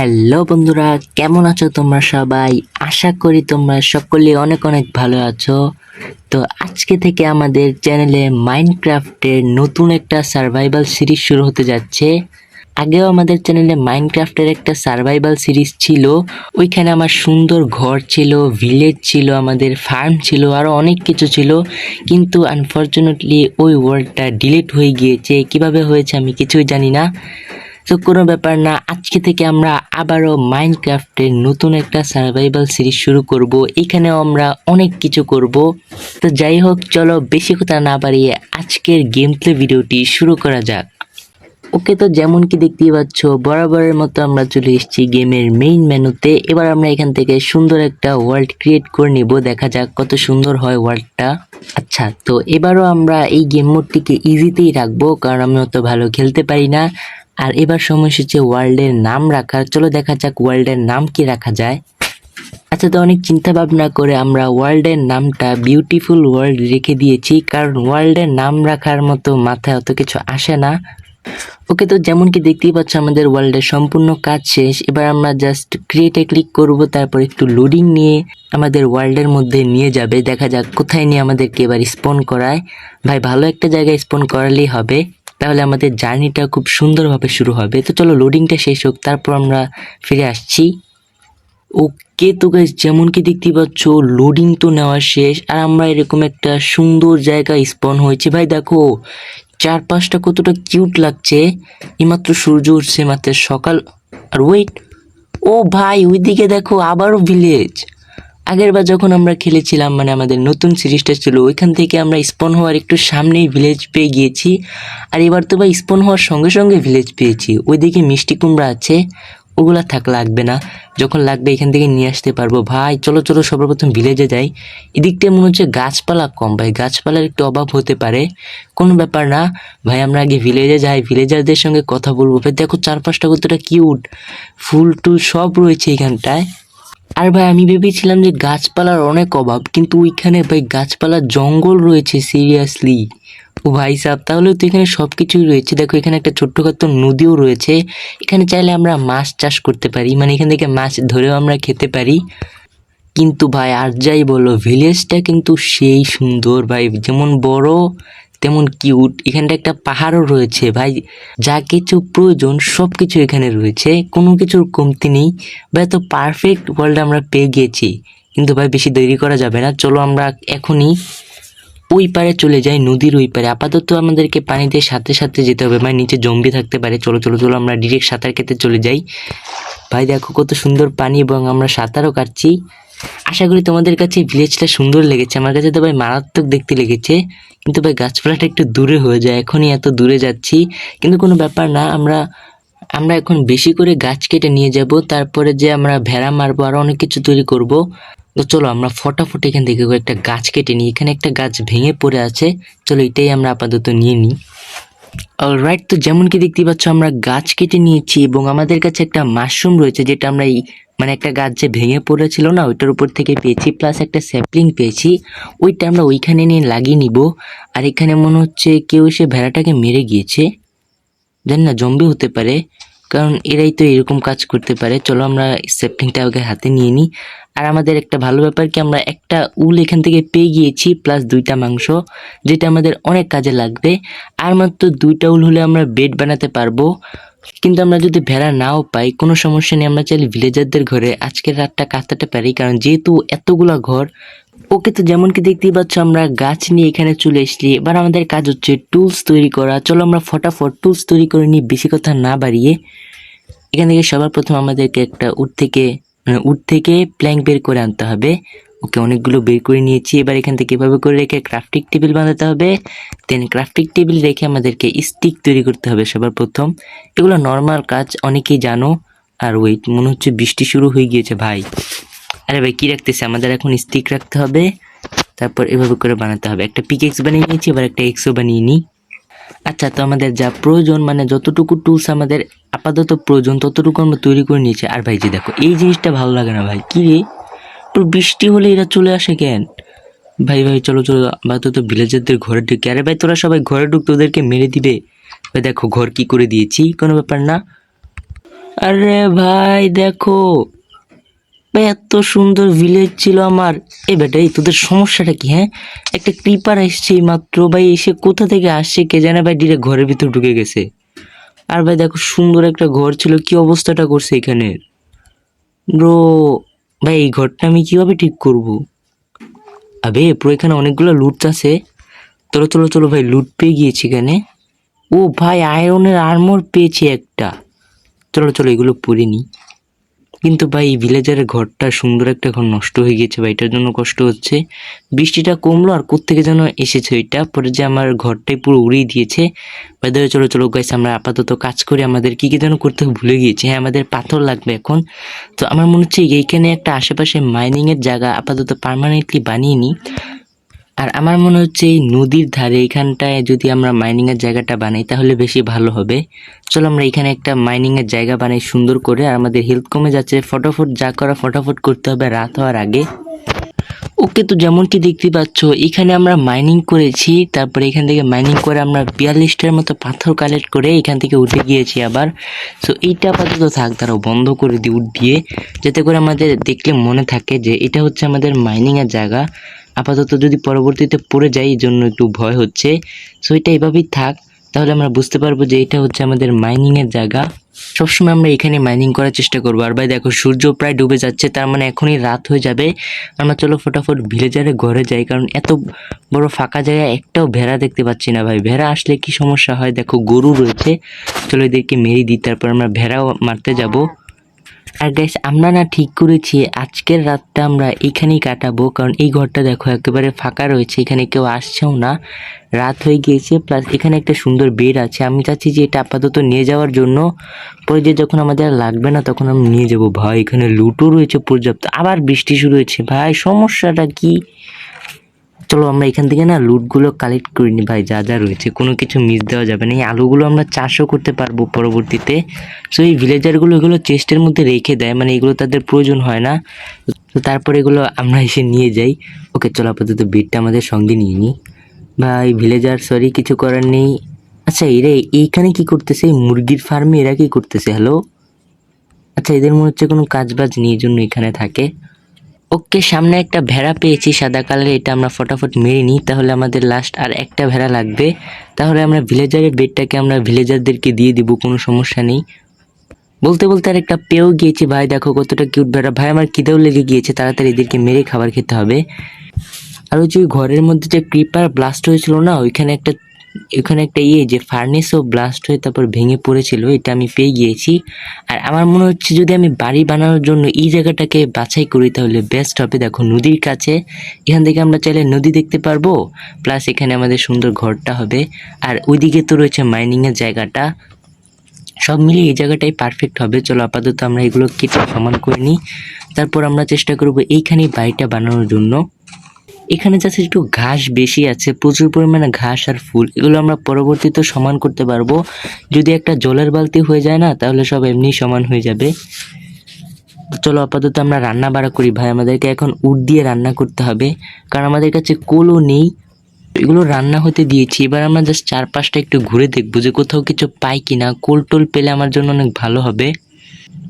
Hello বন্ধুরা, কেমন আছো তোমরা সবাই? আশা করি তোমরা সকলে অনেক অনেক ভালো আছো। তো আজকে থেকে আমাদের চ্যানেলে মাইনক্রাফটের নতুন একটা সার্ভাইভাল সিরিজ শুরু হতে যাচ্ছে। আগেও আমাদের চ্যানেলে মাইনক্রাফটের একটা সার্ভাইভাল সিরিজ ছিল। ওইখানে আমার সুন্দর ঘর ছিল ভিলেজ ছিল, আমাদের ফার্ম ছিল আরও অনেক কিছু ছিল। কিন্তু আনফর্চুনেটলি ওই ওয়ার্ল্ডটা ডিলিট হয়ে গিয়েছে। কীভাবে হয়েছে আমি কিছুই জানি না। তো কোনো ব্যাপার না, আজকে থেকে আমরা আবারও মাইনক্রাফটের নতুন একটা সার্ভাইভাল সিরিজ শুরু করব। এখানেও আমরা অনেক কিছু করব। তো যাই হোক, চলো বেশি কথা না বাড়িয়ে আজকের গেম প্লে ভিডিওটি শুরু করা যাক। ওকে তো যেমন কি দেখতেই পাচ্ছ, বরাবরের মতো আমরা চলে এসেছি গেমের মেইন মেনুতে এবার আমরা এখান থেকে সুন্দর একটা ওয়ার্ল্ড ক্রিয়েট করে নিব, দেখা যাক কত সুন্দর হয় ওয়ার্ল্ডটা আচ্ছা তো এবারও আমরা এই গেম মোডটিকে ইজিতেই রাখব, কারণ আমি অত ভালো খেলতে পারি না। আর এবার সময় এসেছে ওয়ার্ল্ডের নাম রাখার। চলো দেখা যাক ওয়ার্ল্ডের নাম কি রাখা যায়। আচ্ছা তো অনেক চিন্তা ভাবনা করে আমরা ওয়ার্ল্ডের নামটা বিউটিফুল ওয়ার্ল্ড রেখে দিয়েছি, কারণ ওয়ার্ল্ডের নাম রাখার মতো মাথায় অত কিছু আসে না। ওকে, তো যেমন কি দেখতেই পাচ্ছ, আমাদের ওয়ার্ল্ডের সম্পূর্ণ কাজ শেষ। এবার আমরা জাস্ট ক্রিয়েটে ক্লিক করব, তারপর একটু লোডিং নিয়ে আমাদের ওয়ার্ল্ডের মধ্যে নিয়ে যাবে। দেখা যাক কোথায় নিয়ে আমাদেরকে এবার স্পন করায়। ভাই, ভালো একটা জায়গায় স্পন করালেই হবে। তাহলে আমাদের জার্নিটা খুব সুন্দরভাবে শুরু হবে। তো চলো লোডিংটা শেষ হোক, তারপর আমরা ফিরে আসছি। ওকে, তো গাইস যেমন কি দেখতে পাচ্ছ লোডিং তো নেওয়া শেষ, আর আমরা এরকম একটা সুন্দর জায়গা স্পন হয়েছে। ভাই, দেখো, চারপাশটা কতটা কিউট লাগছে। এইমাত্র সূর্য উঠছে, মাত্র সকাল, আর ওয়েট ও ভাই, ওইদিকে দেখো আবারও ভিলেজ আগের বার যখন আমরা খেলেছিলাম মানে আমাদের নতুন সিরিজটা ছিল, ওইখান থেকে আমরা স্পন হওয়ার একটু সামনেই ভিলেজ পেয়ে গিয়েছি। আর এবার তো ভাই স্পন হওয়ার সঙ্গে সঙ্গে ভিলেজ পেয়েছি। ওইদিকে মিষ্টি কুমড়া আছে, ওগুলা থাক লাগবে না। যখন লাগবে এখান থেকে নিয়ে আসতে পারব। ভাই, চলো চলো, সবার প্রথম ভিলেজে যাই। এদিকটা মনে হচ্ছে গাছপালা কম, ভাই। গাছপালার একটু অভাব হতে পারে। কোনো ব্যাপার না। ভাই, আমরা আগে ভিলেজে যাই। ভিলেজারদের সঙ্গে কথা বলব। ভাই, দেখো চারপাশটা কতটা কিউট ফুল টুল সব রয়েছে এখানটায়। আর ভাই, আমি ভেবেছিলাম যে গাছপালার অনেক অভাব, কিন্তু ওইখানে ভাই গাছপালার জঙ্গল রয়েছে সিরিয়াসলি ও ভাই সাহেব তাহলে তো এখানে সব কিছুই রয়েছে। দেখো, এখানে একটা ছোট্টখাটো নদীও রয়েছে। এখানে চাইলে আমরা মাছ চাষ করতে পারি মানে এখান থেকে মাছ ধরেও আমরা খেতে পারি। কিন্তু ভাই, আর যাই বলো ভিলেজটা কিন্তু সেই সুন্দর ভাই, যেমন বড় তেমন কিউট এখানটা একটা পাহাড়ও রয়েছে, ভাই। যা কিছু প্রয়োজন সব কিছু এখানে রয়েছে। কোনো কিছুর কমতি নেই। ভাই তো পারফেক্ট ওয়ার্ল্ড আমরা পেয়ে গিয়েছি কিন্তু ভাই, বেশি দেরি করা যাবে না। চলো আমরা এখনই ওই পারে চলে যাই, নদীর ওই পারে। আপাতত আমাদেরকে পানিতে সাথে সাথে যেতে হবে। মানে নিচে জম্বি থাকতে পারে। চলো চলো চলো, আমরা ডিরেক্ট সাঁতার কেটে চলে যাই। ভাই, দেখো কত সুন্দর পানি এবং আমরা সাঁতারও কাটছি। আশা করি তোমাদের কাছে ভিলেজটা সুন্দর লেগেছে। আমার কাছে তো ভাই মারাত্মক দেখতে লেগেছে। কিন্তু ভাই গাছপালাটা একটু দূরে হয়ে যায়। এখনই এত দূরে যাচ্ছি। কিন্তু কোনো ব্যাপার না, আমরা আমরা এখন বেশি করে গাছ কেটে নিয়ে যাব। তারপরে যে আমরা ভেড়া মারবো আরও অনেক কিছু তৈরি করব। তো চলো আমরা ফটাফট এখান থেকে একটা গাছ কেটে নিই। এখানে একটা গাছ ভেঙে পড়ে আছে। চলো এটাই আমরা আপাতত নিয়ে নিই। অলরাইট তো যেমন কি দেখতে পাচ্ছ, আমরা গাছ কেটে নিয়েছি এবং আমাদের কাছে একটা মাশরুম রয়েছে যেটা আমরা এই মানে একটা গাছ যে ভেঙে পড়েছিল না, ওইটার উপর থেকে পেয়েছি প্লাস একটা স্যাপলিং পেয়েছি। ওইটা আমরা ওইখানে নিয়ে লাগিয়ে নিব। আর এখানে মনে হচ্ছে কেউ এসে ভেড়াটাকে মেরে গিয়েছে। জানি না, জম্বি হতে পারে। কারণ এরাই তো এরকম কাজ করতে পারে। চলো আমরা স্যাপলিংটা আগে হাতে নিয়ে নিই। আর আমাদের একটা ভালো ব্যাপার কি, আমরা একটা উল এখান থেকে পেয়ে গিয়েছি প্লাস দুইটা মাংস, যেটা আমাদের অনেক কাজে লাগবে। আর মাত্র দুইটা উল হলে আমরা বেড বানাতে পারব। কিন্তু আমরা যদি ভেড়া নাও পাই, কোনো সমস্যা নেই, আমরা চাইলে ভিলেজারদের ঘরে। আজকের রাতটা কাটাতে পারি, কারণ যেহেতু এতগুলা ঘর ওকে তো যেমন কি দেখতেই পাচ্ছ, আমরা গাছ নিয়ে এখানে চলে এসেছি। এবার আমাদের কাজ হচ্ছে টুলস তৈরি করা। চলো আমরা ফটাফট টুলস তৈরি করে নিই, বেশি কথা না বাড়িয়ে। এখান থেকে সবার প্রথম আমাদেরকে একটা উড থেকে মানে উড থেকে প্ল্যাঙ্ক বের করে আনতে হবে। ওকে অনেকগুলো বের করে নিয়েছি। এবার এখান থেকে এভাবে করে রেখে ক্রাফটিক টেবিল বানাতে হবে। দেন ক্রাফটিক টেবিল রেখে আমাদেরকে স্টিক তৈরি করতে হবে সবার প্রথম। এগুলো নর্মাল কাজ, অনেকেই জানো। আর ওয়েট মনে হচ্ছে বৃষ্টি শুরু হয়ে গিয়েছে, ভাই। আরে ভাই, কি রাখতেছে? আমাদের এখন স্টিক রাখতে হবে। তারপর এভাবে করে বানাতে হবে। একটা পিকেক্স বানিয়ে নিয়েছি, এবার একটা এক্সও বানিয়ে নিই। আচ্ছা তো আমাদের যা প্রয়োজন মানে যতটুকু টুলস আমাদের আপাতত প্রয়োজন, ততটুকু আমরা তৈরি করে নিয়েছি। আর ভাই যে দেখো, এই জিনিসটা ভালো লাগে না ভাই। কি রে? একটু বৃষ্টি হলে এরা চলে আসে কেন? ভাই ভাই, চলো চলো, আপাতত ভিলেজারদের ঘরে ঢুকে। আরে ভাই, তোরা সবাই ঘরে ঢুক, তোদেরকে মেরে দিবে। ভাই, দেখো, ঘর কি করে দিয়েছি? কোনো ব্যাপার না। আরে ভাই, দেখো এত সুন্দর ভিলেজ ছিল আমার। এ বেটা এই তোদের সমস্যাটা কি হ্যাঁ? একটা ক্রিপার এসছে মাত্র, ভাই, এসে কোথা থেকে আসছে কে জানে, ভাই ডিরেক্ট ঘরের ভিতর ঢুকে গেছে। আর ভাই, দেখো, সুন্দর একটা ঘর ছিল, কি অবস্থাটা করছে এখানে? ব্রো, ভাই, এই ঘরটা আমি কীভাবে ঠিক করব? আবে পুরো এখানে অনেকগুলো লুট আছে। চলো চলো চলো, ভাই লুট পেয়ে গিয়েছি এখানে। ও ভাই আয়রনের আর্মর পেয়েছি একটা। চলো চলো, এগুলো পরে নিই কিন্তু ভাই ভিলেজারের ঘরটা সুন্দর একটা ঘর, নষ্ট হয়ে গেছে ভাই, এটার জন্য কষ্ট হচ্ছে। বৃষ্টিটা কমলো আর কোত্থেকে যেন এসেছে ওইটা? পরে যে আমার ঘরটাই পুরো উড়িয়ে দিয়েছে। ভাই ধরে চলো চলো গাইস আমরা আপাতত কাজ করে। আমাদের কী কী যেন করতে ভুলে গিয়েছি। হ্যাঁ আমাদের পাথর লাগবে এখন। তো আমার মনে হচ্ছে এইখানে একটা আশেপাশে মাইনিংয়ের জায়গা আপাতত পার্মানেন্টলি বানিয়ে নিই আর আমার মনে হচ্ছে এই নদীর ধারে এখানটায় যদি আমরা মাইনিংয়ের জায়গাটা বানাই, তাহলে বেশি ভালো হবে। চলো আমরা এখানে একটা মাইনিংয়ের জায়গা বানাই সুন্দর করে, আর আমাদের হেলথ কমে যাচ্ছে। ফটোফট যা করা, ফটোফট করতে হবে। রাত হওয়ার আগে ওকে তো যেমনটি দেখতে পাচ্ছ, এখানে আমরা মাইনিং করেছি, তারপরে এখান থেকে মাইনিং করে আমরা বিয়াল্লিশটার মতো পাথর কালেক্ট করে এখান থেকে উঠে গিয়েছি আবার। সো এইটা আপাতত থাক, তারাও বন্ধ করে দিই উঠ দিয়ে, যাতে করে আমাদের দেখলে মনে থাকে যে এটা হচ্ছে আমাদের মাইনিংয়ের জায়গা। আপাতত যদি পরবর্তীতে পড়ে যাই, এই জন্য একটু ভয় হচ্ছে। সো এটা এভাবেই থাক, তাহলে আমরা বুঝতে পারব যে এটা হচ্ছে আমাদের মাইনিংয়ের জায়গা। সবসময় আমরা এখানে মাইনিং করার চেষ্টা করব। আর ভাই দেখো, সূর্য প্রায় ডুবে যাচ্ছে, তার মানে এখনই রাত হয়ে যাবে। আমরা চলো ফটাফট ভিলেজারে ঘরে যাই, কারণ এত বড় ফাঁকা জায়গায় একটাও ভেড়া দেখতে পাচ্ছি না ভাই। ভেড়া আসলে কি সমস্যা হয়? দেখো গরু রয়েছে, চলো এদেরকে মেরে দিই, তারপর আমরা ভেড়াও মারতে যাব। আর গাইস আমরা না ঠিক করেছি, আজকের রাতটা আমরা এখানেই কাটাবো, কারণ এই ঘরটা দেখো একেবারে ফাঁকা রয়েছে, এখানে কেউ আসছেও না। রাত হয়ে গিয়েছে প্লাস এখানে একটা সুন্দর বেড আছে। আমি চাচ্ছি যে এটা আপাতত নিয়ে যাওয়ার জন্য, পরে যে যখন আমাদের লাগবে না, তখন আমি নিয়ে যাব। ভাই, এখানে লুটো রয়েছে পর্যাপ্ত। আবার বৃষ্টি শুরু হয়েছে। ভাই, সমস্যাটা কি? চলো আমরা এখান থেকে না লুটগুলো কালেক্ট করে নি ভাই, যা যা রয়েছে। কোনো কিছু মিস দেওয়া যাবে না। এই আলুগুলো আমরা চাষও করতে পারব পরবর্তীতে। সো এই ভিলেজারগুলো এগুলো চেস্টের মধ্যে রেখে দেয়। মানে এগুলো তাদের প্রয়োজন হয় না। তো তারপরে এগুলো আমরা এসে নিয়ে যাই। ওকে চলো আপাতত বেডটা আমাদের সঙ্গে নিয়ে নিই ভাই ভিলেজার সরি কিছু করার নেই। আচ্ছা এরা এইখানে কি করতেছে? মুরগির ফার্মে এরা কি করতেছে? হ্যালো আচ্ছা এদের মনে হচ্ছে কোনো কাজ বাজ নেই জন্য এখানে থাকে। ওকে সামনে একটা ভেড়া পেয়েছি, সাদা কালারের, এটা আমরা ফটাফট মেরে নিই, তাহলে আমাদের লাস্ট আর একটা ভেড়া লাগবে। তাহলে আমরা ভিলেজারের বেডটাকে আমরা ভিলেজারদেরকে দিয়ে দিব, কোনো সমস্যা নেই। বলতে বলতে আর একটা পেয়েও গিয়েছি, ভাই দেখো কতটা কিউট ভেড়া। ভাই আমার খিদেও লেগে গিয়েছে, তাড়াতাড়ি এদেরকে মেরে খাবার খেতে হবে। আর ওই যে ঘরের মধ্যে যে ক্রিপার ব্লাস্ট হয়েছিল না, ওইখানে একটা ওইখানে একটা ইয়ে যে ফার্নেসও ব্লাস্ট হয়ে তারপর ভেঙে পড়েছিল, এটা আমি পেয়ে গিয়েছি। আর আমার মনে হচ্ছে যদি আমি বাড়ি বানানোর জন্য এই জায়গাটাকে বাছাই করি, তাহলে বেস্ট হবে। দেখো, নদীর কাছে, এখান থেকে আমরা চাইলে নদী দেখতে পারব প্লাস এখানে আমাদের সুন্দর ঘরটা হবে। আর ওইদিকে তো রয়েছে মাইনিংয়ের জায়গাটা। সব মিলিয়ে এই জায়গাটাই পারফেক্ট হবে। চলো, আপাতত আমরা এগুলো কেটে সমান করে নিই। তারপর আমরা চেষ্টা করব এইখানেই বাড়িটা বানানোর জন্য। এখানে যাচ্ছে একটু ঘাস বেশি আছে, প্রচুর পরিমাণে ঘাস আর ফুল, এগুলো আমরা পরবর্তীতে সমান করতে পারব। যদি একটা জলের বালতি হয়ে যায় না, তাহলে সব এমনি সমান হয়ে যাবে। চলো আপাতত আমরা রান্না বাড়া করি ভাই, আমাদেরকে এখন উড দিয়ে রান্না করতে হবে। কারণ আমাদের কাছে কোলও নেই, এগুলো রান্না হতে দিয়েছি। এবার আমরা জাস্ট চারপাশটা একটু ঘুরে দেখব যে কোথাও কিছু পাই কিনা। কোল টোল পেলে আমার জন্য অনেক ভালো হবে।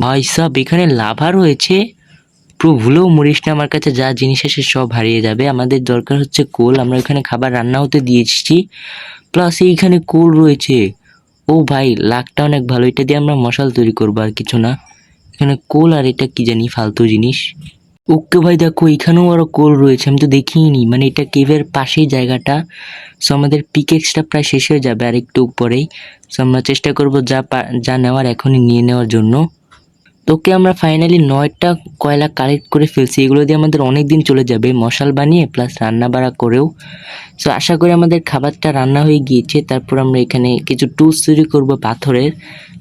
ভাই, সব এখানে লাভা রয়েছে। ভুলেও মরিস না, আমার কাছে যা জিনিস আছে সব হারিয়ে যাবে। আমাদের দরকার হচ্ছে কোল, আমরা এখানে খাবার রান্না হতে দিয়েছি প্লাস এইখানে কোল রয়েছে। ও ভাই, লাকটা অনেক ভালো, এটা দিয়ে আমরা মশাল তৈরি করব আর কিছু না। এখানে কোল আর এটা কি জানি, ফালতু জিনিস। ওকে ভাই, দেখো এখানেও আরও কোল রয়েছে, আমি তো দেখিনি মানে এটা কেভের পাশেই জায়গাটা। সো আমাদের পিকেক্সটা প্রায় শেষ হয়ে যাবে আর একটু পরেই সো আমরা চেষ্টা করব যা যা নেওয়ার এখনই নিয়ে নেওয়ার জন্য। তোকে আমরা ফাইনালি নয়টা কয়লা কালেক্ট করে ফেলছি, এগুলো দিয়ে আমাদের অনেক দিন চলে যাবে, মশাল বানিয়ে প্লাস রান্না বাড়া করেও। সো আশা করি আমাদের খাবারটা রান্না হয়ে গিয়েছে, তারপর আমরা এখানে কিছু টুলস তৈরি করব পাথরের।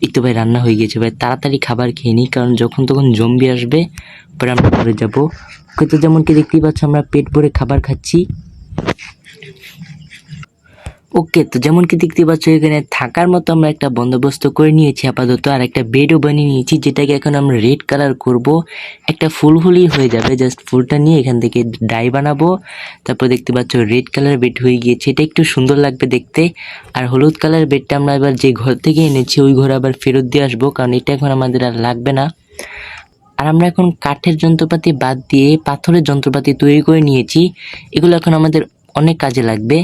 একটু ভাই, রান্না হয়ে গিয়েছে ভাই, তাড়াতাড়ি খাবার খেয়ে নিই কারণ যখন তখন জম্বি আসবে, পরে আমরা পরে যাব। ওকে তো যেমন কি দেখতেই পাচ্ছ, আমরা পেট ভরে খাবার খাচ্ছি। ওকে, তো যেমন কি দেখতে পাচ্ছ, এখানে থাকার মতো আমরা একটা বন্দোবস্ত করে নিয়েছি, আপাতত আর একটা বেডও বানিয়ে নিয়েছি, যেটাকে এখন আমরা রেড কালার করব। একটা ফুল হলেই হয়ে যাবে, জাস্ট ফুলটা নিয়ে এখান থেকে ডাই বানাবো। তারপর দেখতে পাচ্ছ, রেড কালার বেড হয়ে গিয়েছে, এটা একটু সুন্দর লাগবে দেখতে। আর হলুদ কালার বেডটা আমরা এবার যে ঘর থেকে এনেছি, ওই ঘরে আবার ফেরত দিয়ে আসব, কারণ এটা এখন আমাদের আর লাগবে না। আর আমরা এখন কাঠের যন্ত্রপাতি বাদ দিয়ে পাথরের যন্ত্রপাতি তৈরি করে নিয়েছি, এগুলো এখন আমাদের অনেক কাজে লাগবে।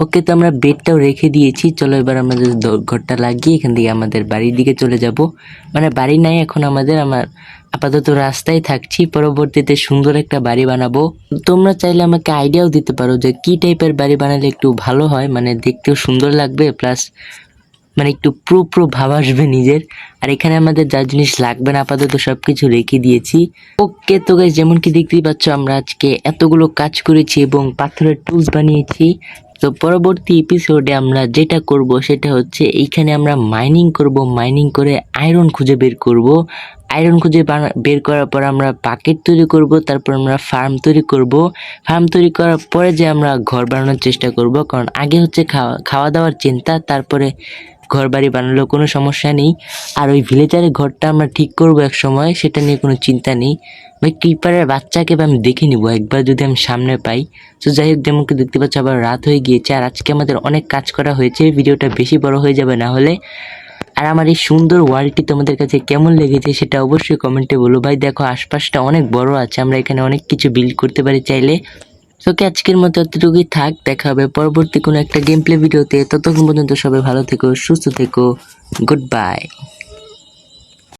ওকে তো আমরা বেডটাও রেখে দিয়েছি। চলো এবার আমাদের দ- ঘরটা লাগিয়ে এখান থেকে আমাদের বাড়ির দিকে চলে যাব। মানে বাড়ি নাই, এখন আমাদের, আমার আপাতত রাস্তায় থাকছি। পরবর্তীতে সুন্দর একটা বাড়ি বানাবো। তোমরা চাইলে আমাকে আইডিয়াও দিতে পারো যে কি টাইপের বাড়ি বানালে একটু ভালো হয়। মানে দেখতেও সুন্দর লাগবে, প্লাস মানে একটু প্রো প্রো ভাব আসবে নিজের। আর এখানে আমাদের যা জিনিস লাগবে না, আপাতত সব কিছু রেখে দিয়েছি। ওকে তো গাইজ যেমন কি দেখতেই পাচ্ছ, আমরা আজকে এতগুলো কাজ করেছি এবং পাথরের টুলস বানিয়েছি। তো পরবর্তী এপিসোডে আমরা যেটা করব সেটা হচ্ছে এইখানে আমরা মাইনিং করব। মাইনিং করে আয়রন খুঁজে বের করব। আয়রন খুঁজে বের করার পর আমরা বাকেট তৈরি করব, তারপর আমরা ফার্ম তৈরি করব। ফার্ম তৈরি করার পরে যে আমরা ঘর বানানোর চেষ্টা করব, কারণ আগে হচ্ছে খাওয়া খাওয়া দাওয়ার চিন্তা, তারপরে ঘর বাড়ি বানালেও কোনো সমস্যা নেই। আর ওই ভিলেজারের ঘরটা আমরা ঠিক করব এক সময় সেটা নিয়ে কোনো চিন্তা নেই। ভাই ক্রিপারের বাচ্চাকে আমি দেখে নিব, একবার যদি আমি সামনে পাই। তো যাই হোক যেমন কি দেখতে পাচ্ছ, আবার রাত হয়ে গিয়েছে, আর আজকে আমাদের অনেক কাজ করা হয়েছে, ভিডিওটা বেশি বড় হয়ে যাবে না হলে। আর আমার এই সুন্দর ওয়ার্ল্ডটি তোমাদের কাছে কেমন লেগেছে, সেটা অবশ্যই কমেন্টে বলো। ভাই, দেখো, আশপাশটা অনেক বড় আছে, আমরা এখানে অনেক কিছু বিল্ড করতে পারি চাইলে। তোকে আজকের মতো এতটুকুই থাক, দেখা হবে পরবর্তী কোনো একটা গেম প্লে ভিডিওতে। ততক্ষণ পর্যন্ত সবাই ভালো থেকো, সুস্থ থেকো গুড বাই